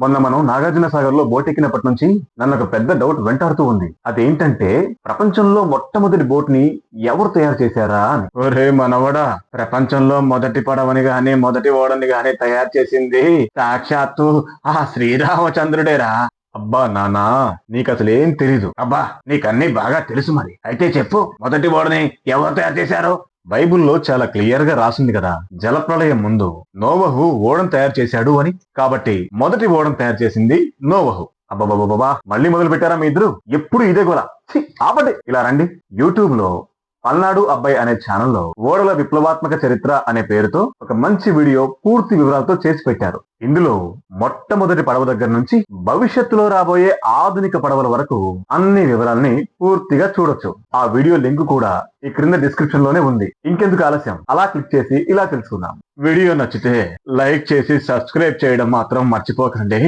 మొన్న మనం నాగార్జున సాగర్లో బోట్ ఎక్కినప్పటి నుంచి నన్ను ఒక పెద్ద డౌట్ వెంటాడుతూ ఉంది. అదేంటంటే ప్రపంచంలో మొట్టమొదటి బోట్ని ఎవరు తయారు చేశారా అని. ఒరే మనవడా ప్రపంచంలో మొదటి పడవని గాని మొదటి ఓడని గాని తయారు చేసింది సాక్షాత్తు ఆ శ్రీరామచంద్రుడేరా. అబ్బా నానా నీకు అసలు ఏం తెలీదు. అబ్బా నీకన్నీ బాగా తెలుసు మరి. అయితే చెప్పు మొదటి ఓడని ఎవరు తయారు చేశారు? బైబిల్లో చాలా క్లియర్గా రాసింది కదా జలప్రళయం ముందు నోవహు ఓడం తయారు చేశాడు అని. కాబట్టి మొదటి ఓడం తయారు చేసింది నోవహు. అబ్బాబాబాబా మళ్ళీ మొదలు పెట్టారా మీ ఇద్దరు? ఎప్పుడు ఇదే గోల. ఛీ, ఆపండి. ఇలా రండి. యూట్యూబ్లో పల్నాడు అబ్బాయి అనే ఛానల్లో ఓడల విప్లవాత్మక చరిత్ర అనే పేరుతో ఒక మంచి వీడియో పూర్తి వివరాలతో చేసి పెట్టారు. ఇందులో మొట్టమొదటి పడవ దగ్గర నుంచి భవిష్యత్తులో రాబోయే ఆధునిక పడవల వరకు అన్ని వివరాల్ని పూర్తిగా చూడొచ్చు. ఆ వీడియో లింక్ కూడా ఈ క్రింద డిస్క్రిప్షన్లోనే ఉంది. ఇంకెందుకు ఆలస్యం? అలా క్లిక్ చేసి ఇలా తెలుసుకుందాం. వీడియో నచ్చితే లైక్ చేసి సబ్స్క్రైబ్ చేయడం మాత్రం మర్చిపోకండి.